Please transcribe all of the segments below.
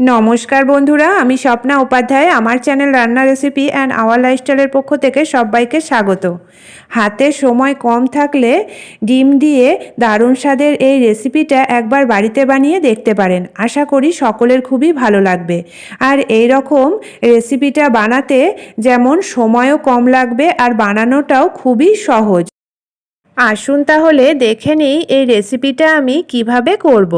নমস্কার বন্ধুরা, আমি স্বপ্না উপাধ্যায়, আমার চ্যানেল রান্না রেসিপি অ্যান্ড আওয়ার লাইফস্টাইলের পক্ষ থেকে সবাইকে স্বাগত। হাতে সময় কম থাকলে ডিম দিয়ে দারুণ স্বাদের এই রেসিপিটা একবার বাড়িতে বানিয়ে দেখতে পারেন। আশা করি সকলের খুবই ভালো লাগবে। আর এই রকম রেসিপিটা বানাতে যেমন সময়ও কম লাগবে আর বানানোটাও খুবই সহজ। আসুন তাহলে দেখে নিই এই রেসিপিটা আমি কীভাবে করব।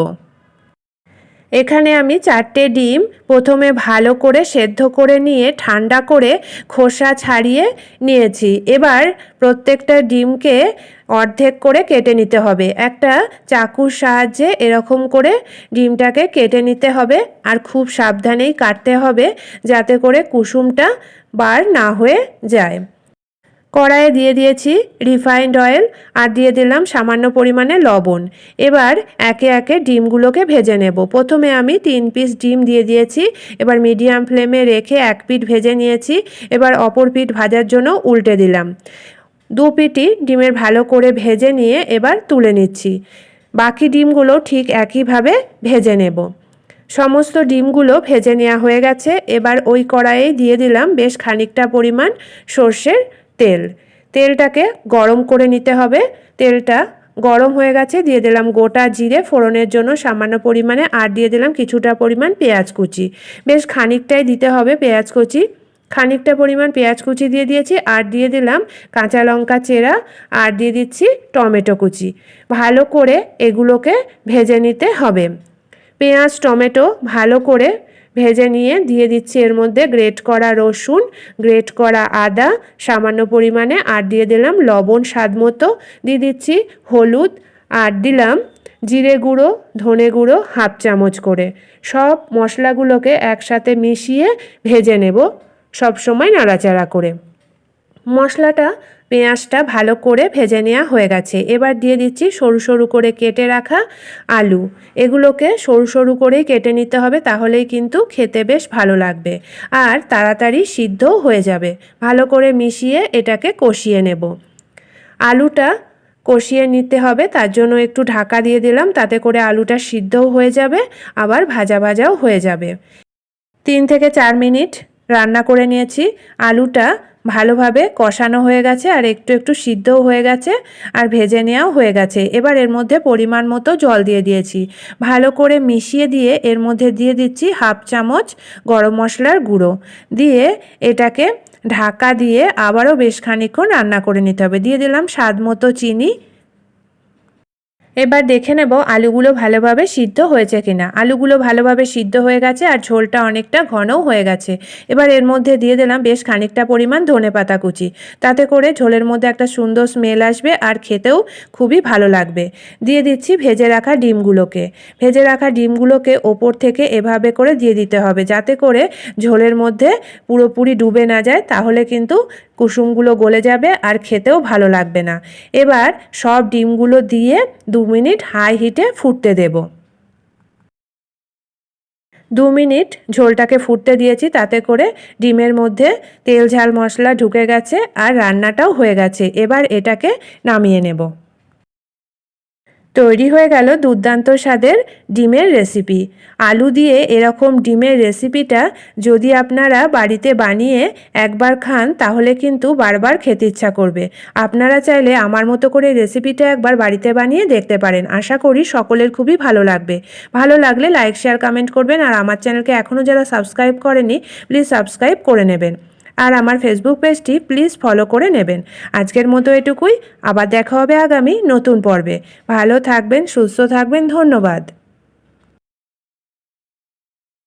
এখানে আমি চারটে ডিম প্রথমে ভালো করে সেদ্ধ করে নিয়ে, ঠান্ডা করে খোসা ছাড়িয়ে নিয়েছি। এবার প্রত্যেকটা ডিমকে অর্ধেক করে কেটে নিতে হবে। একটা চাকুর সাহায্যে এরকম করে ডিমটাকে কেটে নিতে হবে আর খুব সাবধানেই কাটতে হবে যাতে করে কুসুমটা বার না হয়ে যায়। কড়াইয়ে দিয়ে দিয়েছি রিফাইন্ড অয়েল আর দিয়ে দিলাম সামান্য পরিমাণে লবণ। এবার একে একে ডিমগুলোকে ভেজে নেব। প্রথমে আমি তিন পিস ডিম দিয়ে দিয়েছি, এবার মিডিয়াম ফ্লেমে রেখে এক পিঠ ভেজে নিয়েছি, এবার অপর পিঠ ভাজার জন্য উল্টে দিলাম। দু পিঠই ডিমের ভালো করে ভেজে নিয়ে এবার তুলে নিচ্ছি। বাকি ডিমগুলো ঠিক একইভাবে ভেজে নেব। সমস্ত ডিমগুলো ভেজে নেওয়া হয়ে গেছে। এবার ওই কড়াইয়ে দিয়ে দিলাম বেশ খানিকটা পরিমাণ সর্ষের তেল। তেলটাকে গরম করে নিতে হবে। তেলটা গরম হয়ে গেছে, দিয়ে দিলাম গোটা জিরে, ফোড়নের জন্য সামান্য পরিমাণে, আর দিয়ে দিলাম কিছুটা পরিমাণ পেঁয়াজ কুচি। বেশ খানিকটাই দিতে হবে পেঁয়াজ কুচি। খানিকটা পরিমাণ পেঁয়াজ কুচি দিয়ে দিয়েছি, আর দিয়ে দিলাম কাঁচা লঙ্কা চেরা, আর দিয়ে দিচ্ছি টমেটো কুচি। ভালো করে এগুলোকে ভেজে নিতে হবে। পেঁয়াজ, টমেটো ভালো করে ভেজে নিয়ে দিয়ে দিচ্ছি এর মধ্যে গ্রেট করা রসুন, গ্রেট করা আদা, সামান্য পরিমাণে, আর দিয়ে দিলাম লবণ স্বাদ মতো। দিয়ে দিচ্ছি হলুদ, আর দিলাম জিরে গুঁড়ো, ধনে গুঁড়ো হাফ চামচ করে। সব মশলাগুলোকে একসাথে মিশিয়ে ভেজে নেব সব সময় নাড়াচাড়া করে। মশলাটা পেঁয়াজটা ভালো করে ভেজে নেওয়া হয়ে গেছে। এবার দিয়ে দিচ্ছি সরু সরু করে কেটে রাখা আলু। এগুলোকে সরু সরু করেই কেটে নিতে হবে, তাহলেই কিন্তু খেতে বেশ ভালো লাগবে। আর তাড়াতাড়ি সিদ্ধও হয়ে যাবে। ভালো করে মিশিয়ে এটাকে কষিয়ে নেব। আলুটা কষিয়ে নিতে হবে, তার জন্য একটু ঢাকা দিয়ে দিলাম, তাতে করে আলুটা সিদ্ধও হয়ে যাবে, আবার ভাজা ভাজাও হয়ে যাবে। তিন থেকে চার মিনিট রান্না করে নিয়েছি। আলুটা ভালোভাবে কষানো হয়ে গেছে আর একটু একটু সিদ্ধও হয়ে গেছে আর ভেজে নেওয়াও হয়ে গেছে। এবার এর মধ্যে পরিমাণ মতো জল দিয়ে দিয়েছি। ভালো করে মিশিয়ে দিয়ে এর মধ্যে দিয়ে দিচ্ছি হাফ চামচ গরম মশলার গুঁড়ো। দিয়ে এটাকে ঢাকা দিয়ে আবারও বেশ খানিক্ষণ রান্না করে নিতে হবে। দিয়ে দিলাম স্বাদ মতো চিনি এবার দেখে নেব আলুগুলো ভালোভাবে সিদ্ধ হয়েছে কিনা। আলুগুলো ভালোভাবে সিদ্ধ হয়ে গেছে আর ঝোলটা অনেকটা ঘনও হয়ে গেছে। এবার এর মধ্যে দিয়ে দিলাম বেশ খানিকটা পরিমাণ ধনে পাতা কুচি। তাতে করে ঝোলের মধ্যে একটা সুন্দর স্মেল আসবে আর খেতেও খুবই ভালো লাগবে। দিয়ে দিচ্ছি ভেজে রাখা ডিমগুলোকে। ভেজে রাখা ডিমগুলোকে ওপর থেকে এভাবে করে দিয়ে দিতে হবে যাতে করে ঝোলের মধ্যে পুরোপুরি ডুবে না যায়। তাহলে কিন্তু কুসুমগুলো গলে যাবে আর খেতেও ভালো লাগবে না। এবার সব ডিমগুলো দিয়ে দু মিনিট হাই হিটে ফুটতে দেব। দু মিনিট ঝোলটাকে ফুটতে দিয়েছি তাতে করে ডিমের মধ্যে তেল ঝাল মশলা ঢুকে গেছে আর রান্নাটাও হয়ে গেছে। এবার এটাকে নামিয়ে নেব। তৈরি হয়ে গেল দুর্দান্ত স্বাদের ডিমের রেসিপি। আলু দিয়ে এরকম ডিমের রেসিপিটা যদি আপনারা বাড়িতে বানিয়ে একবার খান, তাহলে কিন্তু বারবার খেতে ইচ্ছা করবে। আপনারা চাইলে আমার মতো করে রেসিপিটা একবার বাড়িতে বানিয়ে দেখতে পারেন। আশা করি সকলের খুবই ভালো লাগবে। ভালো লাগলে লাইক, শেয়ার, কমেন্ট করবেন। আর আমার চ্যানেলকে এখনও যারা সাবস্ক্রাইব করেনি, প্লিজ সাবস্ক্রাইব করে নেবেন। আর আমার ফেসবুক পেজটি প্লিজ ফলো করে নেবেন। আজকের মতো এটুকুই, আবার দেখা হবে আগামী নতুন পর্বে। ভালো থাকবেন, সুস্থ থাকবেন, ধন্যবাদ।